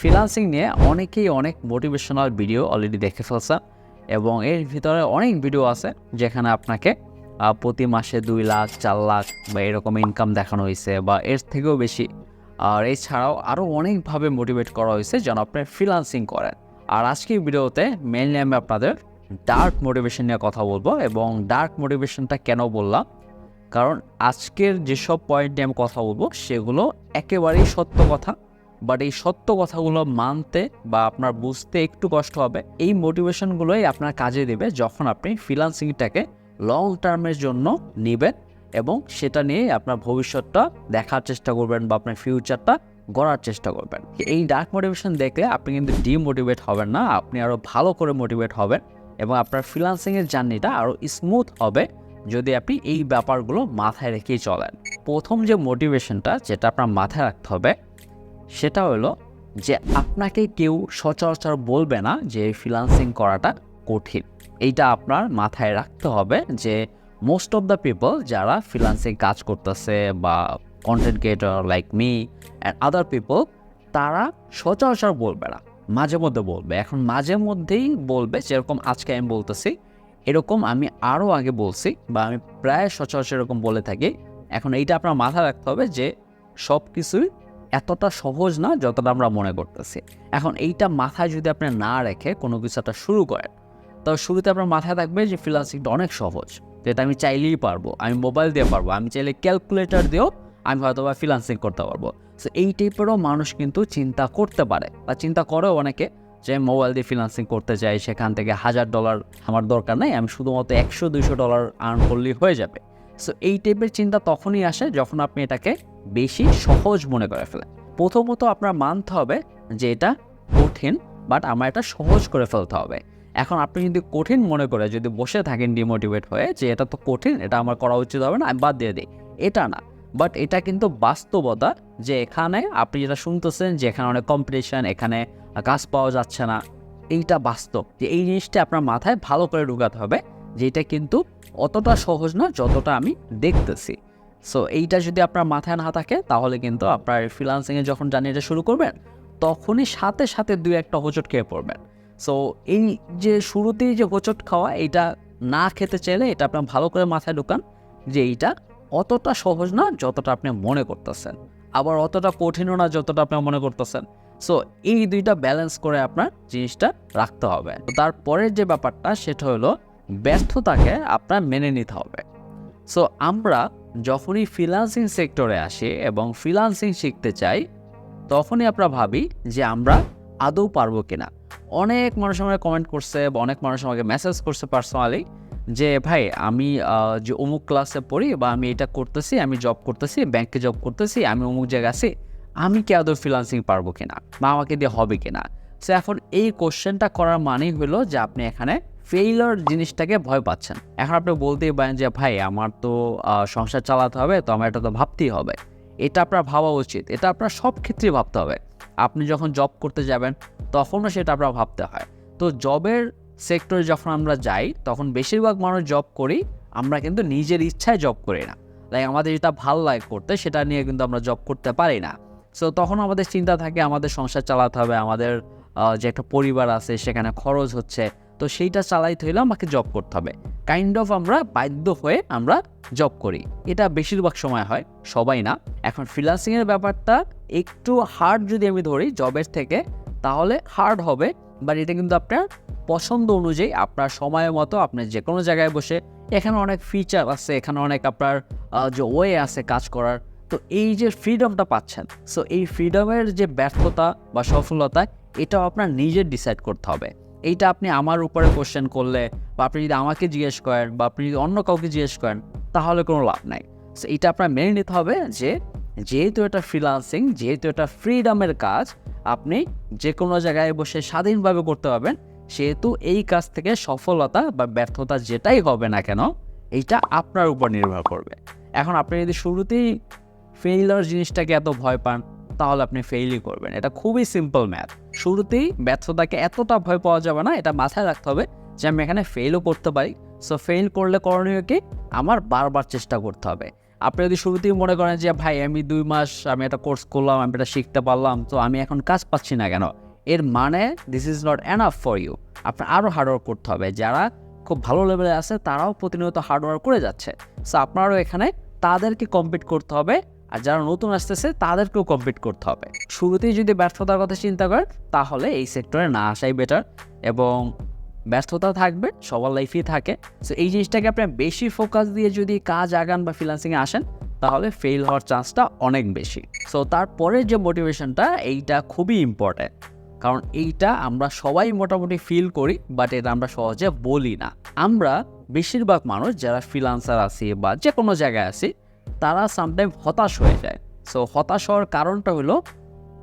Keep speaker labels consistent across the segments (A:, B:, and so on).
A: Freelancing নিয়ে অনেকেই অনেক মোটিভেশনাল ভিডিও অলরেডি দেখে ফেলছে এবং এর ভিতরে অনেক ভিডিও আছে যেখানে আপনাকে প্রতি মাসে দুই লাখ, চার লাখ বা এরকম ইনকাম দেখানো হয়েছে বা এর থেকেও বেশি। আর এছাড়াও আরও অনেকভাবে মোটিভেট করা হয়েছে যেন আপনি ফ্রিলান্সিং করেন। আর আজকের ভিডিওতে মেনলি আমি আপনাদের ডার্ক মোটিভেশন নিয়ে কথা বলব এবং ডার্ক মোটিভেশনটা কেন বললাম? কারণ আজকের যেসব পয়েন্ট নিয়ে আমি কথা বলব সেগুলো একেবারেই সত্য কথা। বাট এই সত্য কথাগুলো মানতে বা আপনার বুঝতে একটু কষ্ট হবে। এই মোটিভেশনগুলোই আপনার কাজে দেবে যখন আপনি ফ্রিলান্সিংটাকে লং টার্মের জন্য নেবেন এবং সেটা নিয়ে আপনার ভবিষ্যৎটা দেখার চেষ্টা করবেন বা আপনার ফিউচারটা গড়ার চেষ্টা করবেন। এই ডার্ক মোটিভেশন দেখলে আপনি কিন্তু ডিমোটিভেট হবেন না, আপনি আরও ভালো করে মোটিভেট হবেন এবং আপনার ফ্রিলান্সিংয়ের জার্নিটা আরও স্মুথ হবে যদি আপনি এই ব্যাপারগুলো মাথায় রেখেই চলেন। প্রথম যে মোটিভেশনটা যেটা আপনার মাথায় রাখতে হবে সেটা হলো যে আপনাকে কেউ সচরাচর বলবে না যে ফ্রিলান্সিং করাটা কঠিন। এইটা আপনার মাথায় রাখতে হবে যে মোস্ট অফ দ্য পিপল যারা ফ্রিলান্সিং কাজ করতেছে বা content creator like me and other people তারা সচরাচর বলবে না। মাঝে মধ্যে বলবে। এখন মাঝে মধ্যেই বলবে, যেরকম আজকে আমি বলতেছি, এরকম আমি আরও আগে বলছি বা আমি প্রায় সচরাচর এরকম বলে থাকি। এখন এইটা আপনার মাথায় রাখতে হবে যে সব কিছুই এতটা সহজ না যতটা আমরা মনে করতেছি। এখন এইটা মাথায় যদি আপনি না রেখে কোনো কিছু একটা শুরু করেন তবে শুরুতে আপনার মাথায় থাকবে যে ফ্রিলান্সিংটা অনেক সহজ। যেটা আমি চাইলেই পারব, আমি মোবাইল দিয়ে পারব, আমি চাইলে ক্যালকুলেটর দিয়েও আমি হয়তো বা ফ্রিলান্সিং করতে পারব। সো এই টাইপেরও মানুষ কিন্তু চিন্তা করতে পারে বা চিন্তা করেও অনেকে যে মোবাইল দিয়ে ফ্রিলান্সিং করতে চাই সেখান থেকে হাজার ডলার আমার দরকার নেই, আমি শুধুমাত্র একশো, দুইশো ডলার আর্ন করলেই হয়ে যাবে। সো এই টাইপের চিন্তা তখনই আসে যখন আপনি এটাকে বেশি সহজ মনে করে ফেলে। প্রথমত আপনার মানতে হবে যে এটা কঠিন বাট আমার এটা সহজ করে ফেলতে হবে। এখন আপনি যদি কঠিন মনে করে যদি বসে থাকেন ডিমোটিভেট হয়ে যে এটা তো কঠিন, এটা আমার করা উচিত হবে না, আমি বাদ দিয়ে দিই। এটা না বাট এটা কিন্তু বাস্তবতা যে এখানে আপনি যেটা শুনতেছেন যে এখানে অনেক কম্পিটিশন এখানে কাজ পাওয়া যাচ্ছে না, এইটা বাস্তব। যে এই জিনিসটা আপনার মাথায় ভালো করে ঢুকাতে হবে যে এটা কিন্তু অতটা সহজ না যতটা আমি দেখতেছি। সো এইটা যদি আপনার মাথায় না থাকে, তাহলে কিন্তু আপনার ফ্রিলান্সিংয়ে যখন জার্নিটা শুরু করবেন, তখনই সাথে সাথে দুই একটা হোঁচট খেয়ে পড়বেন। সো এই যে শুরুতেই যে হোঁচট খাওয়া এটা না খেতে চাইলে এটা আপনার ভালো করে মাথায় ঢুকান যে এইটা অতটা সহজ না যতটা আপনি মনে করতেছেন। আবার অতটা কঠিনও না যতটা আপনি মনে করতেছেন। সো এই দুইটা ব্যালেন্স করে আপনার জিনিসটা রাখতে হবে। তো তারপরের যে ব্যাপারটা, সেটা হলো ব্যর্থতাকে আপনার মেনে নিতে হবে। সো আমরা যখনই ফ্রিলান্সিং সেক্টরে আসে এবং ফ্রিলান্সিং শিখতে চাই, তখনই আমরা ভাবি যে আমরা আদৌ পারব কিনা। অনেক মানুষ আমাকে কমেন্ট করছে বা অনেক মানুষ আমাকে মেসেজ করছে পার্সোনালি যে, ভাই, আমি যে অমুক ক্লাসে পড়ি বা আমি এটা করতেছি, আমি জব করতেছি ব্যাংকে জব করতেছি, আমি অমুক জায়গায় আছি, আমি কি আদৌ ফ্রিলান্সিং পারব কিনা? বা আমাকে দিয়ে হবে কিনা? সো এখন এই কোশ্চেনটা করার মানেই হলো যে, আপনি এখানে ফেইলর জিনিসটাকে ভয় পাচ্ছেন। এখন আপনি বলতেই পারেন যে, ভাই, আমার তো সংসার চালাতে হবে, তো আমার এটা তো ভাবতেই হবে। এটা আপনার ভাবা উচিত। এটা আপনার সব ক্ষেত্রেই ভাবতে হবে। আপনি যখন জব করতে যাবেন, তখনও সেটা আপনার ভাবতে হয়। তো জবের সেক্টরে যখন আমরা যাই, তখন বেশিরভাগ মানুষ জব করি, আমরা কিন্তু নিজের ইচ্ছায় জব করি না। লাইক আমাদের যেটা ভালো লাগে করতে, সেটা নিয়ে কিন্তু আমরা জব করতে পারি না। সো তখন আমাদের চিন্তা থাকে, আমাদের সংসার চালাতে হবে, আমাদের যে একটা পরিবার আছে, সেখানে খরচ হচ্ছে। তো সেইটা চালাইতে হলে আমাকে জব করতে হবে। কাইন্ড অফ আমরা বাধ্য হয়ে আমরা জব করি। এটা বেশিরভাগ সময় হয়, সবাই না। এখন ফ্রিলান্সিংয়ের ব্যাপারটা একটু হার্ড যদি আমি ধরি জবের থেকে, তাহলে হার্ড হবে। বাট এটা কিন্তু আপনার পছন্দ অনুযায়ী, আপনার সময় মতো, আপনি যে কোনো জায়গায় বসে, এখানে অনেক ফিচার আছে, এখানে অনেক আপনার যে ওয়ে আছে কাজ করার। তো এই যে ফ্রিডমটা পাচ্ছেন সো এই ফ্রিডমের যে ব্যর্থতা বা সফলতা, এটাও আপনার নিজের ডিসাইড করতে হবে। এইটা আপনি আমার উপরে কোশ্চেন করলে বা আপনি যদি আমাকে জিজ্ঞেস করেন বা আপনি যদি অন্য কাউকে জিজ্ঞেস করেন, তাহলে কোনো লাভ নাই। সো এটা আপনার মেনে নিতে হবে যে, যেহেতু এটা ফ্রিলান্সিং যেহেতু এটা ফ্রিডমের কাজ, আপনি যে কোনো জায়গায় বসে স্বাধীনভাবে করতে পারবেন। সেহেতু এই কাজ থেকে সফলতা বা ব্যর্থতা যেটাই হবে না কেন, এইটা আপনার উপর নির্ভর করবে। এখন আপনি যদি শুরুতেই ফেইলার জিনিসটাকে এত ভয় পান তাহলে আপনি ফেইলই করবেন। এটা খুবই সিম্পল ম্যাথ শুরুতেই ব্যর্থতাকে এতটা ভয় পাওয়া যাবে না, এটা মাথায় রাখতে হবে যে আমি এখানে ফেলও করতে পারি। সো ফেল করলে করণীয় কি? আমার বারবার চেষ্টা করতে হবে। আপনি যদি শুরুতেই মনে করেন যে, ভাই, আমি দুই মাস আমি একটা কোর্স করলাম, আমি এটা শিখতে পারলাম, তো আমি এখন কাজ পাচ্ছি না কেন? এর মানে this is not enough for you আপনার আরও হার্ডওয়ার্ক করতে হবে। যারা খুব ভালো লেভেলে আছে, তারাও প্রতিনিয়ত হার্ডওয়ার্ক করে যাচ্ছে। সো আপনারও এখানে তাদেরকে কম্পিট করতে হবে আর যারা নতুন আসতেছে, তাদেরকেও কম্পিট করতে হবে। শুরুতেই যদি ব্যর্থতার কথা চিন্তা করেন, তাহলে এই সেক্টরে না আসাই বেটার এবং ব্যর্থতা থাকবে, সবার লাইফেই থাকে। সো এই জিনিসটাকে আপনি বেশি ফোকাস দিয়ে যদি কাজ আগান বা ফ্রিলান্সিংয়ে আসেন, তাহলে ফেল হওয়ার চান্সটা অনেক বেশি। সো তারপরের যে মোটিভেশনটা এইটা খুবই ইম্পর্ট্যান্ট কারণ এইটা আমরা সবাই মোটামুটি ফিল করি বাট এটা আমরা সহজে বলি না। আমরা বেশিরভাগ মানুষ, যারা ফ্রিলান্সার আছি বা যে কোনো জায়গায় আছি তারা সামটাইম হতাশ হয়ে যায়। সো হতাশ হওয়ার কারণটা হলো,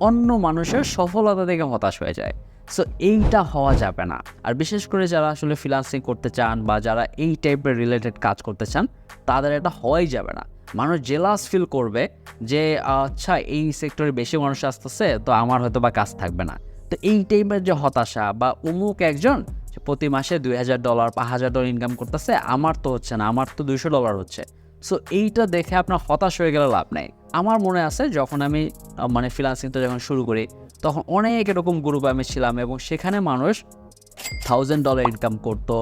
A: অন্য মানুষের সফলতা দেখে হতাশ হয়ে যায়। সো এইটা হওয়া যাবে না। আর বিশেষ করে যারা আসলে ফ্রিলান্সিং করতে চান বা যারা এই টাইপের রিলেটেড কাজ করতে চান, তাদের এটা হওয়াই যাবে না। মানুষ জেলাস ফিল করবে যে আচ্ছা এই সেক্টরে বেশি মানুষ আসতেছে, তো আমার হয়তো বা কাজ থাকবে না। তো এই টাইপের যে হতাশা বা অমুক একজন, প্রতি মাসে দুই হাজার ডলার বা হাজার ডলার ইনকাম করতেছে, আমার তো হচ্ছে না, আমার তো দুইশো ডলার হচ্ছে। সো এইটা দেখে আপনার হতাশ হয়ে গেলে লাভ নেই। আমার মনে আছে, যখন আমি মানে ফ্রিলান্সিংটা যখন শুরু করি, তখন অনেক এরকম গ্রুপে আমি ছিলাম এবং সেখানে মানুষ থাউজেন্ড ডলার ইনকাম করতো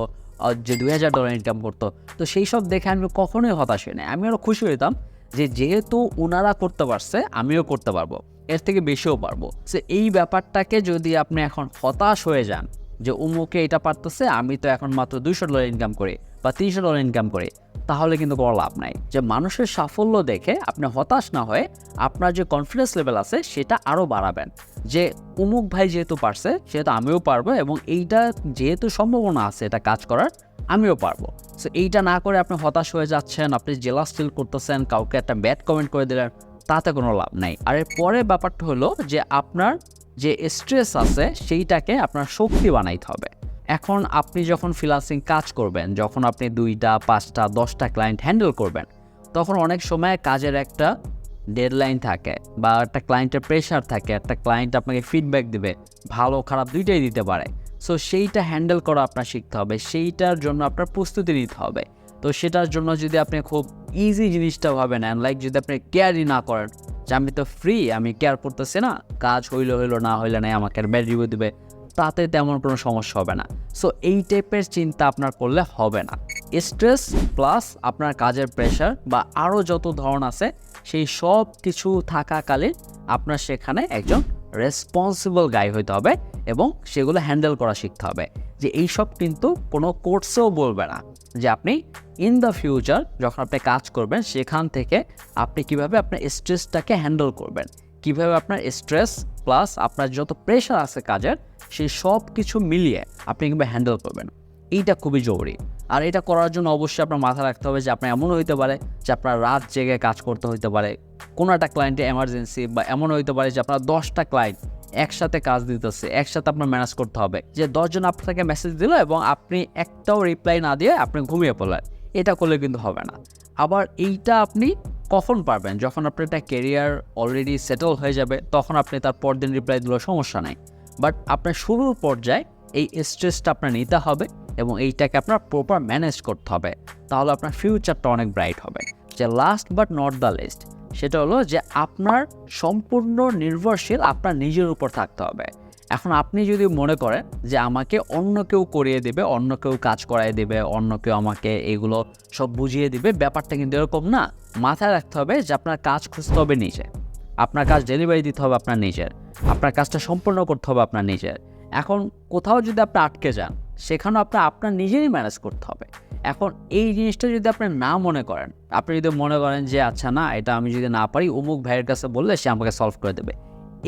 A: যে দুই হাজার ডলার ইনকাম করতো। তো সেই সব দেখে আমি কখনোই হতাশ হই না আমি আরও খুশি হইতাম যে যেহেতু ওনারা করতে পারছে, আমিও করতে পারব। এর থেকে বেশিও পারব। সে এই ব্যাপারটাকে যদি আপনি এখন হতাশ হয়ে যান যে উমুকে এটা পারতেছে, আমি তো এখন মাত্র দুইশো ডলার ইনকাম করি বা তিনশো ডলার ইনকাম করি, তাহলে কিন্তু কোনো লাভ নাই। যে মানুষের সাফল্য দেখে আপনি হতাশ না হয়ে আপনার যে কনফিডেন্স লেভেল আছে, সেটা আরও বাড়াবেন। যে উমুক ভাই যেহেতু পারছে, সেহেতু আমিও পারব এবং এইটা যেহেতু সম্ভাবনা আছে এটা কাজ করার, আমিও পারব। সো এইটা না করে আপনি হতাশ হয়ে যাচ্ছেন, আপনি জেলা স্টিল করতেছেন, কাউকে একটা ব্যাড কমেন্ট করে দিলেন, তাতে কোনো লাভ নাই। আর এর পরের ব্যাপারটা হলো যে আপনার যে স্ট্রেস আছে, সেইটাকে আপনার শক্তি বানাইতে হবে। এখন আপনি যখন ফ্রিলান্সিং কাজ করবেন, যখন আপনি দুইটা, পাঁচটা, দশটা ক্লায়েন্ট হ্যান্ডেল করবেন, তখন অনেক সময় কাজের একটা ডেডলাইন থাকে বা একটা ক্লায়েন্টের প্রেশার থাকে, একটা ক্লায়েন্ট আপনাকে ফিডব্যাক দেবে, ভালো, খারাপ দুইটাই দিতে পারে। সো সেইটা হ্যান্ডেল করা আপনার শিখতে হবে, সেইটার জন্য আপনার প্রস্তুতি নিতে হবে। তো সেটার জন্য যদি আপনি খুব ইজি জিনিসটা ভাবেন অ্যান্ড লাইক যদি আপনি কেয়ারই না করেন যে আমি তো ফ্রি আমি কেয়ার করতেছি না। কাজ হইল হইল, না হইলে নাই, আমাকে ব্যাড রিভিউ দেবে। তাতে তেমন কোনো সমস্যা হবে না। সো এই টাইপের চিন্তা আপনার করলে হবে না। স্ট্রেস প্লাস আপনার কাজের প্রেশার বা আরও যত ধরন আছে, সেই সব কিছু থাকাকালীন আপনার সেখানে একজন রেসপন্সিবল গাই হইতে হবে এবং সেগুলো হ্যান্ডেল করা শিখতে হবে। যে এই সব কিন্তু কোনো কোর্সেও বলবে না। যে আপনি ইন দ্য ফিউচার যখন আপনি কাজ করবেন, সেখান থেকে আপনি কীভাবে আপনার স্ট্রেসটাকে হ্যান্ডেল করবেন? কীভাবে আপনার স্ট্রেস প্লাস আপনার যত প্রেশার আছে কাজের, সেই সব কিছু মিলিয়ে আপনি কীভাবে হ্যান্ডেল করবেন? এইটা খুবই জরুরি। আর এটা করার জন্য অবশ্যই আপনার মাথা রাখতে হবে যে আপনার এমন হইতে পারে যে আপনার রাত জেগে কাজ করতে হইতে পারে। কোনো একটা ক্লায়েন্টে এমার্জেন্সি বা এমন হইতে পারে যে আপনার দশটা ক্লায়েন্ট একসাথে কাজ দিতেছে, একসাথে আপনার ম্যানেজ করতে হবে। যে দশজন আপনাকে মেসেজ দিল এবং আপনি একটাও রিপ্লাই না দিয়ে আপনি ঘুমিয়ে পড়লেন। এটা করলে কিন্তু হবে না। আবার এইটা আপনি কখন পারবেন? যখন আপনার একটা কেরিয়ার অলরেডি সেটেল হয়ে যাবে, তখন আপনি তার পরদিন রিপ্লাই দিলেও সমস্যা নাই। বাট আপনার শুরুর পর্যায়ে এই স্ট্রেসটা আপনার নিতে হবে এবং এইটাকে আপনার প্রপার ম্যানেজ করতে হবে। তাহলে আপনার ফিউচারটা অনেক ব্রাইট হবে। যে last but not the least সেটা হলো যে আপনার সম্পূর্ণ নির্ভরশীল আপনার নিজের উপর থাকতে হবে। এখন আপনি যদি মনে করেন যে আমাকে অন্য কেউ করিয়ে দেবে, অন্য কেউ কাজ করাই দেবে, অন্য কেউ আমাকে এগুলো সব বুঝিয়ে দিবে, ব্যাপারটা কিন্তু এরকম না। মাথায় রাখতে হবে যে আপনার কাজ খুঁজতে হবে নিজে। আপনার কাজ ডেলিভারি দিতে হবে আপনার নিজের। আপনার কাজটা সম্পূর্ণ করতে হবে আপনার নিজের। এখন কোথাও যদি আপনি আটকে যান সেখানেও আপনার আপনার নিজেরই ম্যানেজ করতে হবে। এখন এই জিনিসটা যদি আপনি না মনে করেন, আপনি যদি মনে করেন যে আচ্ছা না, এটা আমি যদি না পারি, অমুক ভাইয়ের কাছে বললে সে আমাকে সলভ করে দেবে।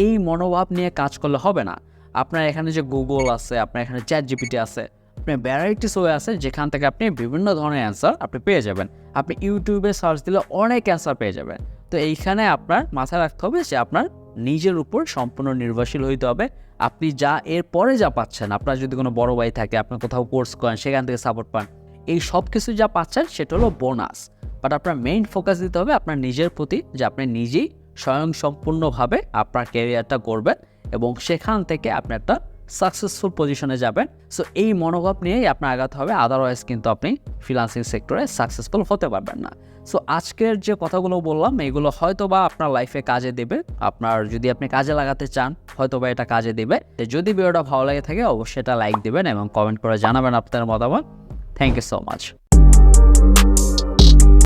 A: এই মনোভাব নিয়ে কাজ করলে হবে না। আপনার এখানে যে গুগল আছে, আপনার এখানে চ্যাট জিপিটি আছে, আপনার ভ্যারাইটিস ওয়ে আছে, যেখান থেকে আপনি বিভিন্ন ধরনের অ্যান্সার আপনি পেয়ে যাবেন। আপনি ইউটিউবে সার্চ দিলে অনেক অ্যান্সার পেয়ে যাবেন। তো এইখানে আপনার মাথায় রাখতে হবে যে, আপনার নিজের উপর সম্পূর্ণ নির্ভরশীল হইতে হবে। আপনি যা এর পরে যা পাচ্ছেন, আপনার যদি কোনো বড় ভাই থাকে আপনার কোথাও কোর্স করেন, সেখান থেকে সাপোর্ট পান, এই সব কিছু যা পাচ্ছেন সেটা হলো বোনাস বাট আপনার মেইন ফোকাস দিতে হবে আপনার নিজের প্রতি যে আপনি নিজেই স্বয়ং সম্পূর্ণভাবে আপনার ক্যারিয়ারটা করবেন এবং সেখান থেকে আপনি একটা সাকসেসফুল পজিশনে যাবেন। সো এই মনোভাব নিয়েই আপনার আগাতে হবে আদারওয়াইজ কিন্তু আপনি ফ্রিলান্সিং সেক্টরে সাকসেসফুল হতে পারবেন না। সো আজকের যে কথাগুলো বললাম, এগুলো হয়তো বা আপনার লাইফে কাজে দেবে। আপনার যদি আপনি কাজে লাগাতে চান হয়তো বা এটা কাজে দেবে। যদি ভিডিওটা ভালো লাগে থাকে, অবশ্যই এটা লাইক দেবেন এবং কমেন্ট করে জানাবেন আপনার মতামত। Thank you so much